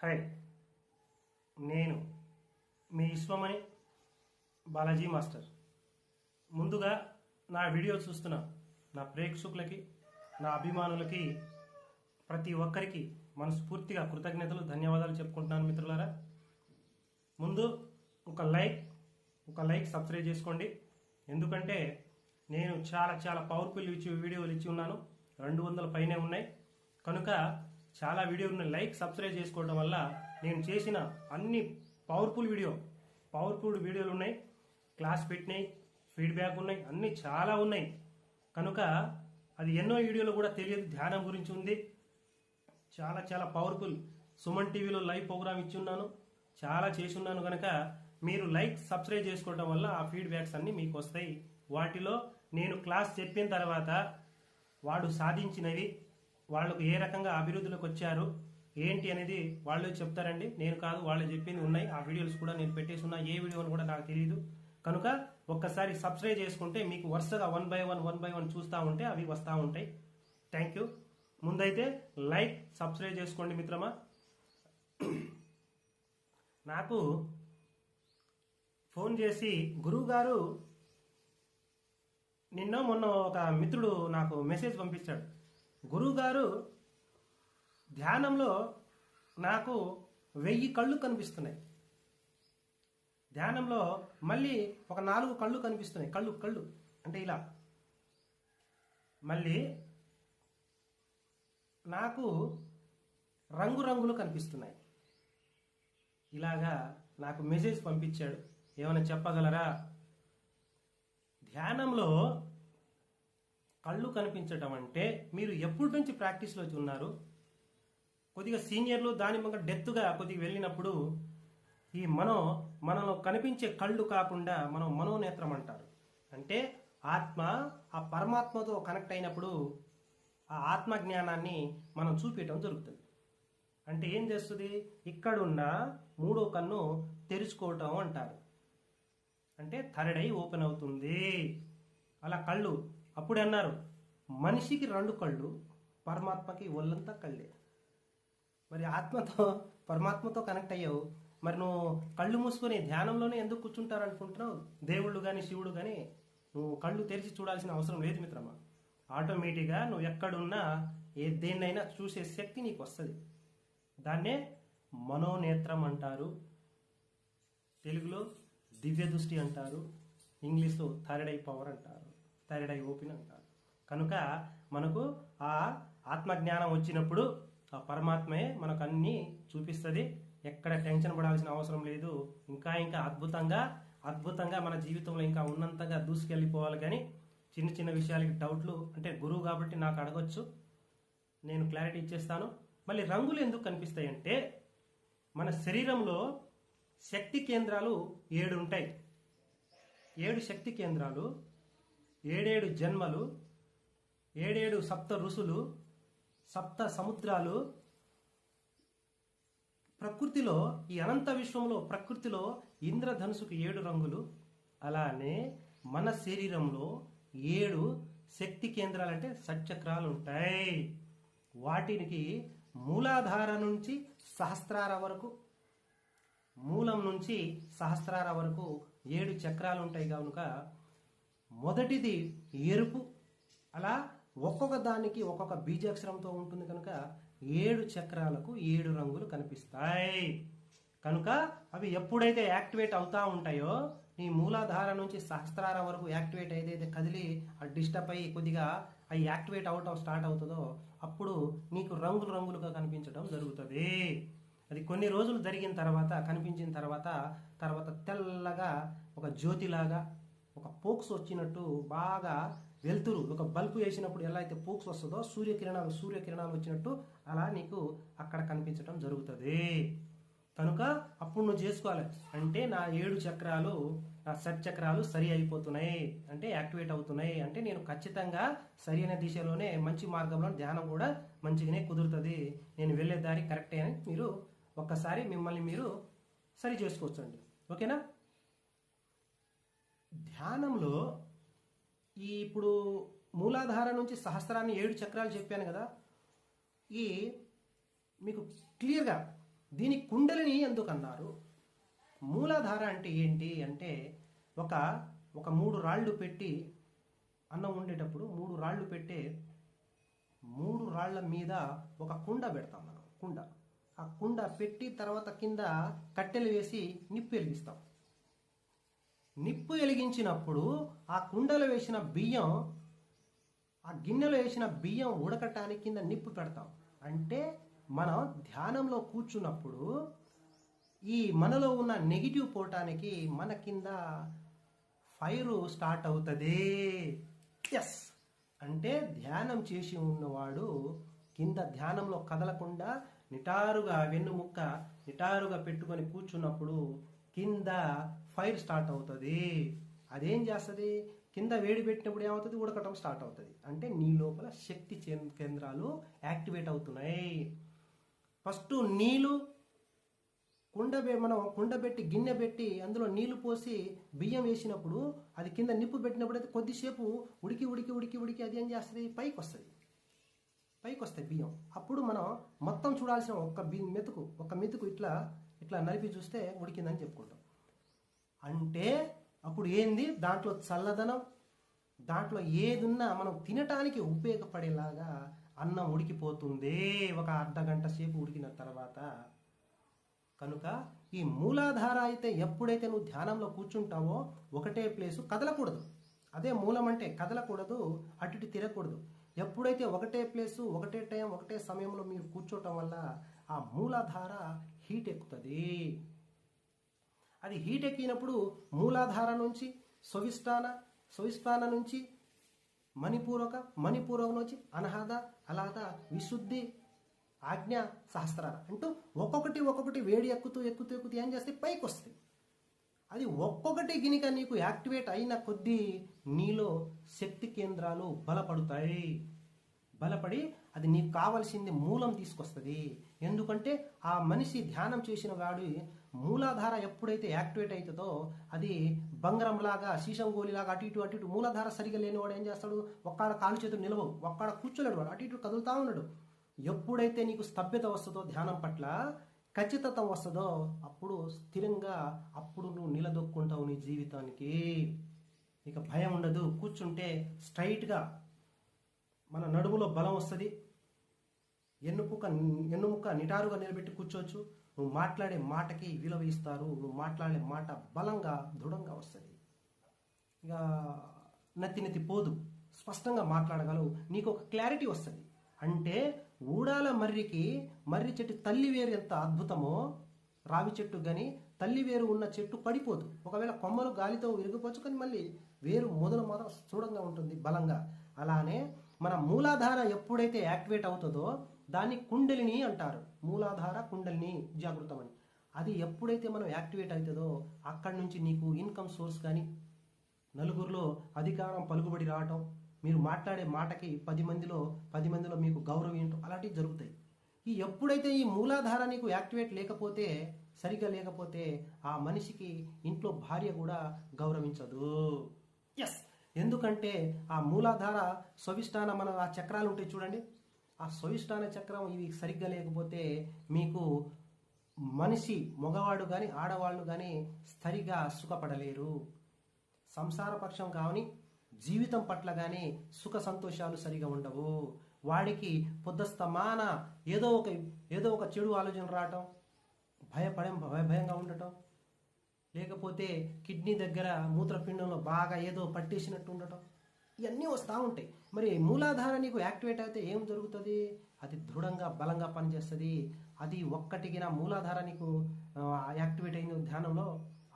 Hi నేను మీ Vishwamani Balaji master. ముందుగా నా వీడియో చూస్తున్న నా ప్రేక్షకులకి నా అభిమానులకి ప్రతి ఒక్కరికి మనస్ఫూర్తిగా కృతజ్ఞతలు ధన్యవాదాలు చెప్పుకుంటున్నాను మిత్రులారా. ముందు ఒక లైక్ ఒక లైక్ సబ్స్క్రైబ్ చేసుకోండి. ఎందుకంటే నేను చాలా చాలా పవర్ఫుల్ ఇచ్చి వీడియోలు ఇచ్చి ఉన్నాను. రెండు వందల పైనే ఉన్నాయి. కనుక చాలా వీడియోలు ఉన్నాయి లైక్ సబ్స్క్రైబ్ చేసుకోవడం వల్ల నేను చేసిన అన్ని పవర్ఫుల్ వీడియో పవర్ఫుల్ వీడియోలు ఉన్నాయి. క్లాస్ పెట్టినాయి ఫీడ్బ్యాక్ ఉన్నాయి అన్ని చాలా ఉన్నాయి. కనుక అది ఎన్నో వీడియోలు కూడా తెలియదు ధ్యానం గురించి ఉంది. చాలా చాలా పవర్ఫుల్ సుమన్ టీవీలో లైవ్ ప్రోగ్రామ్ ఇచ్చి ఉన్నాను. చాలా చేసి ఉన్నాను కనుక మీరు లైక్ సబ్స్క్రైబ్ చేసుకోవడం వల్ల ఆ ఫీడ్బ్యాక్స్ అన్ని మీకు వస్తాయి. వాటిలో నేను క్లాస్ చెప్పిన తర్వాత వాడు సాధించినవి వాళ్ళకు ఏ రకంగా అభివృద్ధిలోకి వచ్చారు ఏంటి అనేది వాళ్ళు చెప్తారండి. నేను కాదు వాళ్ళు చెప్పింది ఉన్నాయి. ఆ వీడియోస్ కూడా నేను పెట్టేసి ఉన్నా. ఏ వీడియో అని కూడా నాకు తెలియదు కనుక ఒక్కసారి సబ్స్క్రైబ్ చేసుకుంటే మీకు వరుసగా one by one one by one చూస్తూ ఉంటే అవి వస్తూ ఉంటాయి. థ్యాంక్ యూ ముందైతే లైక్ సబ్స్క్రైబ్ చేసుకోండి మిత్రమా. నాకు ఫోన్ చేసి గురువు గారు నిన్న మొన్న ఒక మిత్రుడు నాకు మెసేజ్ పంపించాడు. గురువుగారు ధ్యానంలో నాకు వెయ్యి కళ్ళు కనిపిస్తున్నాయి. ధ్యానంలో మళ్ళీ ఒక నాలుగు కళ్ళు కనిపిస్తున్నాయి. కళ్ళు కళ్ళు. అంటే ఇలా. మళ్ళీ నాకు రంగురంగులు కనిపిస్తున్నాయి. ఇలాగా నాకు మెసేజ్ పంపించాడు. ఏమైనా చెప్పగలరా? ధ్యానంలో కళ్ళు కనిపించటం అంటే మీరు ఎప్పటి నుంచి ప్రాక్టీస్లో ఉన్నారు? కొద్దిగా సీనియర్లు దాని మొక్క డెత్గా కొద్దిగా వెళ్ళినప్పుడు ఈ మనో మనలో కనిపించే కళ్ళు కాకుండా మనం మనోనేత్రం అంటారు. అంటే ఆత్మ ఆ పరమాత్మతో కనెక్ట్ అయినప్పుడు ఆ ఆత్మ జ్ఞానాన్ని మనం చూపించడం జరుగుతుంది. అంటే ఏం చేస్తుంది? ఇక్కడున్న మూడో కన్ను తెరుచుకోవటం అంటారు. అంటే థర్డ్ ఐ ఓపెన్ అవుతుంది. అలా కళ్ళు అప్పుడు అన్నారు మనిషికి రెండు కళ్ళు పరమాత్మకి ఒళ్ళంతా కళ్ళే. మరి ఆత్మతో పరమాత్మతో కనెక్ట్ అయ్యావు. మరి నువ్వు కళ్ళు మూసుకొని ధ్యానంలోనే ఎందుకు కూర్చుంటారు అనుకుంటున్నావు దేవుళ్ళు కానీ శివుడు కానీ నువ్వు కళ్ళు తెరిచి చూడాల్సిన అవసరం లేదు మిత్రమా. ఆటోమేటిక్గా నువ్వు ఎక్కడున్నా ఏ దేన్నైనా చూసే శక్తి నీకు వస్తుంది దాన్నే మనోనేత్రం అంటారు. తెలుగులో దివ్య దృష్టి అంటారు. ఇంగ్లీష్లో థర్డ్ ఐ పవర్ అంటారు. థైరాయిడ్ ఐ ఓపెన్ అంటారు కనుక మనకు ఆ ఆత్మజ్ఞానం వచ్చినప్పుడు ఆ పరమాత్మే మనకు అన్నీ చూపిస్తుంది. ఎక్కడ టెన్షన్ పడాల్సిన అవసరం లేదు. ఇంకా ఇంకా అద్భుతంగా అద్భుతంగా మన జీవితంలో ఇంకా ఉన్నంతగా దూసుకెళ్ళిపోవాలి కానీ చిన్న చిన్న విషయాలకి డౌట్లు అంటే గురువు కాబట్టి నాకు అడగొచ్చు. నేను క్లారిటీ ఇచ్చేస్తాను. మళ్ళీ రంగులు ఎందుకు కనిపిస్తాయంటే మన శరీరంలో శక్తి కేంద్రాలు ఏడు ఉంటాయి. ఏడు శక్తి కేంద్రాలు ఏడేడు జన్మలు ఏడేడు సప్త ఋషులు సప్త సముద్రాలు. ప్రకృతిలో ఈ అనంత విశ్వంలో ప్రకృతిలో ఇంద్రధనుసుకు ఏడు రంగులు. అలానే మన శరీరంలో ఏడు శక్తి కేంద్రాలు అంటే సచక్రాలు ఉంటాయి వాటికి మూలాధార నుంచి సహస్రార వరకు మూలం నుంచి సహస్రార వరకు ఏడు చక్రాలు ఉంటాయి కనుక మొదటిది ఎరుపు. అలా ఒక్కొక్క దానికి ఒక్కొక్క బీజాక్షరంతో ఉంటుంది కనుక ఏడు చక్రాలకు ఏడు రంగులు కనిపిస్తాయి. కనుక అవి ఎప్పుడైతే యాక్టివేట్ అవుతా ఉంటాయో నీ మూలాధార నుంచి సహస్రార వరకు యాక్టివేట్ ఏదైతే కదిలి ఆ డిస్టర్బ్ అయ్యి కొద్దిగా అవి యాక్టివేట్ అవటం స్టార్ట్ అవుతుందో అప్పుడు నీకు రంగులు రంగులుగా కనిపించడం జరుగుతుంది. అది కొన్ని రోజులు జరిగిన తర్వాత కనిపించిన తర్వాత తర్వాత తెల్లగా ఒక జ్యోతిలాగా ఒక పోక్స్ వచ్చినట్టు బాగా వెళ్తురు ఒక బల్బు వేసినప్పుడు ఎలా అయితే పోక్స్ వస్తుందో సూర్యకిరణాలు సూర్యకిరణాలు వచ్చినట్టు అలా నీకు అక్కడ కనిపించడం జరుగుతుంది. కనుక అప్పుడు నువ్వు చేసుకోవాలి. అంటే నా ఏడు చక్రాలు నా సట్ చక్రాలు సరి అయిపోతున్నాయి. అంటే యాక్టివేట్ అవుతున్నాయి. అంటే నేను ఖచ్చితంగా సరైన దిశలోనే మంచి మార్గంలో ధ్యానం కూడా మంచిగానే కుదురుతుంది. నేను వెళ్ళే దారి కరెక్టే అని మీరు ఒక్కసారి మిమ్మల్ని మీరు సరి చేసుకోవచ్చండి. ఓకేనా? ధ్యానంలో ఈ ఇప్పుడు మూలాధార నుంచి సహస్రాన్ని ఏడు చక్రాలు చెప్పాను కదా ఈ మీకు క్లియర్గా దీని కుండలిని ఎందుకు అన్నారు? మూలాధార అంటే ఏంటి అంటే ఒక ఒక మూడు రాళ్ళు పెట్టి అన్నం ఉండేటప్పుడు మూడు రాళ్ళు పెట్టే మూడు రాళ్ళ మీద ఒక కుండ పెడతాం మనం కుండ. ఆ కుండ పెట్టి తర్వాత కింద కట్టెలు వేసి నిప్పు వెలిగిస్తాం. నిప్పు వెలిగించినప్పుడు ఆ కుండలో వేసిన బియ్యం ఆ గిన్నెలో వేసిన బియ్యం ఉడకటానికి కింద నిప్పు పెడతాం. అంటే మనం ధ్యానంలో కూర్చున్నప్పుడు ఈ మనలో ఉన్న నెగిటివ్ పోవటానికి మన కింద ఫైరు స్టార్ట్ అవుతుంది. ఎస్ అంటే ధ్యానం చేసి ఉన్నవాడు కింద ధ్యానంలో కదలకుండా నిటారుగా వెన్నుముక్క నిటారుగా పెట్టుకొని కూర్చున్నప్పుడు కింద ఫైర్ స్టార్ట్ అవుతుంది. అదేం చేస్తుంది? కింద వేడి పెట్టినప్పుడు ఏమవుతుంది? ఉడకటం స్టార్ట్ అవుతుంది. అంటే నీ లోపల శక్తి చే- కేంద్రాలు యాక్టివేట్ అవుతున్నాయి. ఫస్ట్ నీళ్ళు కుండబె మనం కుండ పెట్టి గిన్నె పెట్టి అందులో నీళ్ళు పోసి బియ్యం వేసినప్పుడు అది కింద నిప్పు పెట్టినప్పుడు అయితే కొద్దిసేపు ఉడికి ఉడికి ఉడికి ఉడికి అది ఏం చేస్తుంది? పైకి వస్తుంది పైకి వస్తాయి బియ్యం. అప్పుడు మనం మొత్తం చూడాల్సిన ఒక్క బి మెతుకు ఒక మెతుకు ఇట్లా ఇట్లా నలిపి చూస్తే ఉడికిందని చెప్పుకుంటాం. అంటే అప్పుడు ఏంది? దాంట్లో చల్లదనం దాంట్లో ఏదున్నా మనం తినటానికి ఉపయోగపడేలాగా అన్నం ఉడికిపోతుంది. ఒక అర్ధ గంట సేపు ఉడికిన తర్వాత కనుక ఈ మూలాధార అయితే ఎప్పుడైతే నువ్వు ధ్యానంలో కూర్చుంటావో ఒకటే ప్లేసు కదలకూడదు. అదే మూలం అంటే కదలకూడదు అటు ఇటు తిరగకూడదు. ఎప్పుడైతే ఒకటే ప్లేసు ఒకటే టైం ఒకటే సమయంలో మీరు కూర్చోవటం వల్ల ఆ మూలాధార హీట్ ఎక్కుతుంది. అది హీట్ ఎక్కినప్పుడు మూలాధార నుంచి సవిస్థాన సవిస్థాన నుంచి మణిపూర్వక మణిపూర్వక నుంచి అనహద అలాద విశుద్ధి ఆజ్ఞ సహస్రార అంటూ ఒక్కొక్కటి ఒక్కొక్కటి వేడి ఎక్కుతూ ఎక్కుతూ ఎక్కుతూ ఏం చేస్తే పైకి వస్తాయి. అది ఒక్కొక్కటి గినిక నీకు యాక్టివేట్ అయిన కొద్దీ నీలో శక్తి కేంద్రాలు బలపడతాయి. బలపడి అది నీకు కావలసింది మూలం తీసుకొస్తుంది. ఎందుకంటే ఆ మనిషి ధ్యానం చేసిన వాడి మూలాధార ఎప్పుడైతే యాక్టివేట్ అవుతుందో అది బంగారంలాగా శీషం గోలిలాగా అటు ఇటు అటు ఇటు మూలాధార సరిగా లేనివాడు ఏం చేస్తాడు? ఒక్కడ కాలు చేతులు నిలవవు. ఒక్కడ కూర్చోలేడు వాడు. అటు ఇటు కదులుతా ఉన్నాడు. ఎప్పుడైతే నీకు స్తభ్యత వస్తుందో ధ్యానం పట్ల ఖచ్చితత్వం వస్తుందో అప్పుడు స్థిరంగా అప్పుడు నువ్వు నిలదొక్కుంటావు నీ జీవితానికి. ఇక భయం ఉండదు. కూర్చుంటే స్ట్రైట్గా మన నడుములో బలం వస్తుంది. ఎన్నుముక ఎన్నుముక్క నిటారుగా నిలబెట్టి కూర్చోవచ్చు. నువ్వు మాట్లాడే మాటకి విలువ ఇస్తారు. నువ్వు మాట్లాడే మాట బలంగా దృఢంగా వస్తుంది. ఇక నత్తి నత్తి పోదు. స్పష్టంగా మాట్లాడగలవు. నీకు ఒక క్లారిటీ వస్తుంది. అంటే ఊడాల మర్రికి మర్రి చెట్టు తల్లి వేరు ఎంత అద్భుతమో రావి చెట్టు కానీ తల్లి వేరు ఉన్న చెట్టు పడిపోదు. ఒకవేళ కొమ్మలు గాలితో విరిగిపోవచ్చు కానీ మళ్ళీ వేరు మొదలు మాత్రం చూడంగా ఉంటుంది బలంగా. అలానే మన మూలాధార ఎప్పుడైతే యాక్టివేట్ అవుతుందో దాన్ని కుండలిని అంటారు. మూలాధార కుండలిని జాగృతం అని అది ఎప్పుడైతే మనం యాక్టివేట్ అవుతుందో అక్కడి నుంచి నీకు ఇన్కమ్ సోర్స్ కానీ నలుగురిలో అధికారం పలుకుబడి రావటం మీరు మాట్లాడే మాటకి పది మందిలో పది మందిలో మీకు గౌరవం ఏంటో అలాంటివి జరుగుతాయి. ఈ ఎప్పుడైతే ఈ మూలాధార నీకు యాక్టివేట్ లేకపోతే సరిగా లేకపోతే ఆ మనిషికి ఇంట్లో భార్య కూడా గౌరవించదు. ఎస్ ఎందుకంటే ఆ మూలాధార స్వవిష్టాన మన ఆ చక్రాలు ఉంటాయి చూడండి. ఆ స్వవిష్టాన చక్రం ఇవి సరిగ్గా లేకపోతే మీకు మనిషి మగవాడు కానీ ఆడవాళ్ళు కానీ సరిగా సుఖపడలేరు. సంసార పక్షం కావని జీవితం పట్ల కానీ సుఖ సంతోషాలు సరిగా ఉండవు. వాడికి పొద్దుస్తమాన ఏదో ఒక ఏదో ఒక చెడు ఆలోచన రావటం భయపడే భయ భయంగా ఉండటం లేకపోతే కిడ్నీ దగ్గర మూత్రపిండంలో బాగా ఏదో పట్టేసినట్టు ఉండటం ఇవన్నీ వస్తూ ఉంటాయి. మరి మూలాధార నీకు యాక్టివేట్ అయితే ఏం జరుగుతుంది? అది దృఢంగా బలంగా పనిచేస్తుంది. అది ఒక్కటికి నా మూలాధార నీకు యాక్టివేట్ అయిన ధ్యానంలో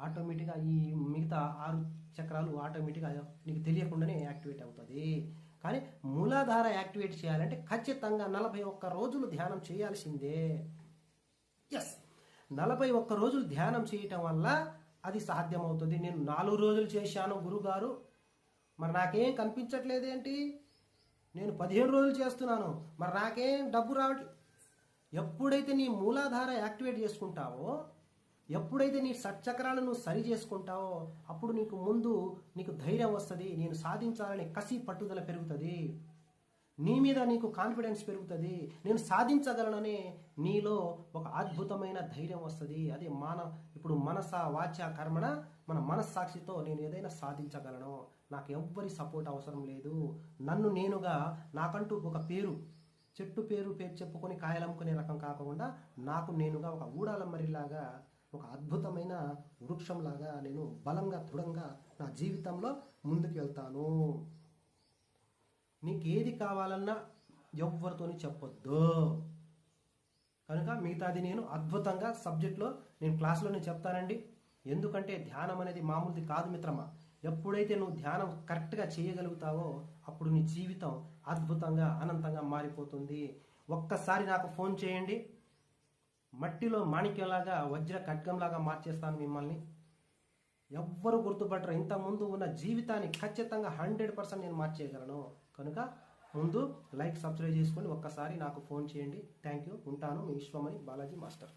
ఆటోమేటిక్గా ఈ మిగతా ఆరు చక్రాలు ఆటోమేటిక్గా నీకు తెలియకుండానే యాక్టివేట్ అవుతుంది. కానీ మూలాధార యాక్టివేట్ చేయాలంటే ఖచ్చితంగా నలభై ఒక్క రోజులు ధ్యానం చేయాల్సిందే. ఎస్ నలభై ఒక్క రోజులు ధ్యానం చేయటం వల్ల అది సాధ్యమవుతుంది. నేను నాలుగు రోజులు చేశాను గురుగారు. మరి నాకేం కనిపించట్లేదేంటి నేను పదిహేను రోజులు చేస్తున్నాను. మరి నాకేం డబ్బు రావట్లేదు ఎప్పుడైతే నీ మూలాధార యాక్టివేట్ చేసుకుంటావో ఎప్పుడైతే నీ సచ్చక్రాలను నువ్వు సరి చేసుకుంటావో అప్పుడు నీకు ముందు నీకు ధైర్యం వస్తుంది నేను సాధించాలనే కసి పట్టుదల పెరుగుతుంది. నీ మీద నీకు కాన్ఫిడెన్స్ పెరుగుతుంది. నేను సాధించగలనని నీలో ఒక అద్భుతమైన ధైర్యం వస్తుంది. అదే మన ఇప్పుడు మనస వాచ కర్మణ మన మనస్సాక్షితో నేను ఏదైనా సాధించగలను. నాకు ఎవ్వరి సపోర్ట్ అవసరం లేదు. నన్ను నేనుగా నాకంటూ ఒక పేరు చెట్టు పేరు పేరు చెప్పుకొని కాయలమ్ముకునే రకం కాకుండా నాకు నేనుగా ఒక ఊడాలమ్మరిలాగా ఒక అద్భుతమైన వృక్షంలాగా నేను బలంగా దృఢంగా నా జీవితంలో ముందుకు వెళ్తాను. నీకు ఏది కావాలన్నా ఎవ్వరితోని చెప్పొద్దు. కనుక మిగతాది నేను అద్భుతంగా సబ్జెక్ట్లో నేను క్లాస్లో నేను చెప్తానండి. ఎందుకంటే ధ్యానం అనేది మామూలుది కాదు మిత్రమా. ఎప్పుడైతే నువ్వు ధ్యానం కరెక్ట్గా చేయగలుగుతావో అప్పుడు నీ జీవితం అద్భుతంగా అనంతంగా మారిపోతుంది. ఒక్కసారి నాకు ఫోన్ చేయండి. మట్టిలో మాణిక్యంలాగా వజ్ర ఖడ్గంలాగా మార్చేస్తాను మిమ్మల్ని. ఎవ్వరు గుర్తుపట్టరు. ఇంత ముందు ఉన్న జీవితాన్ని ఖచ్చితంగా హండ్రెడ్ పర్సెంట్ నేను మార్చేయగలను. కనుక ముందు లైక్ సబ్స్క్రైబ్ చేసుకొని ఒక్కసారి నాకు ఫోన్ చేయండి. థ్యాంక్ యూ ఉంటాను మీ విశ్వమణి బాలాజీ మాస్టర్.